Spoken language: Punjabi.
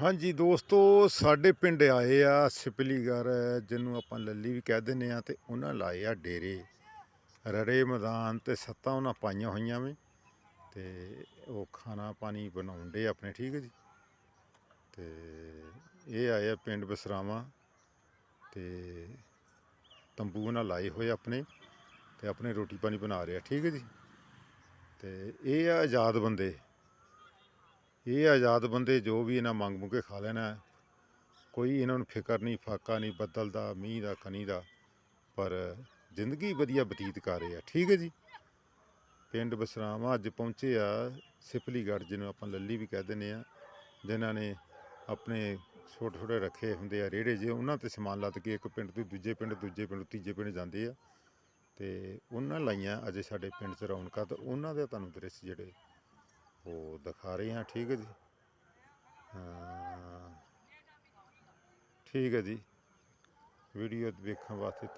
ਹਾਂਜੀ ਦੋਸਤੋ, ਸਾਡੇ ਪਿੰਡ ਆਏ ਆ ਸਿਪਲੀਗਰ ਜਿਹਨੂੰ ਆਪਾਂ ਲੱਲੀ ਵੀ ਕਹਿ ਦਿੰਦੇ ਆ ਤੇ ਉਹਨਾਂ ਲਾਏ ਆ ਡੇਰੇ। ਰੜੇ ਮੈਦਾਨ ਤੇ ਸੱਤਾਂ ਉਹਨਾਂ ਪਾਈਆਂ ਹੋਈਆਂ ਵੇ ਤੇ ਉਹ ਖਾਣਾ ਪਾਣੀ ਬਣਾਉਂਦੇ ਆਪਣੇ, ਠੀਕ ਹੈ ਜੀ? ਤੇ ਇਹ ਆਏ ਆ ਪਿੰਡ ਬਸਰਾਵਾਂ ਤੇ ਤੰਬੂ ਉਹਨਾਂ ਲਾਏ ਹੋਏ ਆਪਣੇ ਤੇ ਆਪਣੇ ਰੋਟੀ ਪਾਣੀ ਬਣਾ ਰਹੇ ਆ, ਠੀਕ ਹੈ ਜੀ? ਤੇ ਇਹ ਆ ਆਜ਼ਾਦ ਬੰਦੇ। ਇਹ ਆਜ਼ਾਦ ਬੰਦੇ ਜੋ ਵੀ ਇਹਨਾਂ ਮੰਗ ਮੁਕੇ ਖਾ ਲੈਣਾ ਕੋਈ ਇਹਨਾਂ ਨੂੰ ਫਿਕਰ ਨਹੀਂ, ਫਾਕਾ ਨਹੀਂ, ਬੱਦਲ ਦਾ, ਮੀਂਹ ਦਾ ਕਣੀ ਦਾ, ਪਰ ਜ਼ਿੰਦਗੀ ਵਧੀਆ ਬਤੀਤ ਕਰ ਰਹੇ। ਆ ਠੀਕ ਹੈ ਜੀ? ਪਿੰਡ ਬਸਰਾਵਾਂ ਅੱਜ ਪਹੁੰਚੇ ਆ ਸਿਪਲੀਗੜ੍ਹ, ਜਿਹਨੂੰ ਆਪਾਂ ਲੱਲੀ ਵੀ ਕਹਿ ਦਿੰਦੇ ਆ ਜਿਨ੍ਹਾਂ ਨੇ ਆਪਣੇ ਛੋਟੇ ਛੋਟੇ ਰੱਖੇ ਹੁੰਦੇ ਆ ਰੇੜੇ ਜੇ ਉਹਨਾਂ ਤੇ ਸਮਾਨ ਲੱਦ ਕੇ ਇੱਕ ਪਿੰਡ ਤੋਂ ਦੂਜੇ ਪਿੰਡ ਦੂਜੇ ਪਿੰਡ, ਤੀਜੇ ਪਿੰਡ ਜਾਂਦੇ ਆ। ਤੇ ਉਹਨਾਂ ਲਾਈਆਂ ਅਜੇ ਸਾਡੇ ਪਿੰਡ 'ਚ ਰੌਣਕਾਂ, ਤਾਂ ਉਹਨਾਂ ਦੇ ਤੁਹਾਨੂੰ ਦ੍ਰਿਸ਼ ਜਿਹੜੇ ਉਹ ਦਿਖਾ ਰਹੇ ਹਾਂ, ਠੀਕ ਹੈ ਜੀ। ਹਾਂ। ਠੀਕ ਹੈ ਜੀ। ਵੀਡੀਓ ਵੇਖਣ ਵਾਸਤੇ ਤਾਂ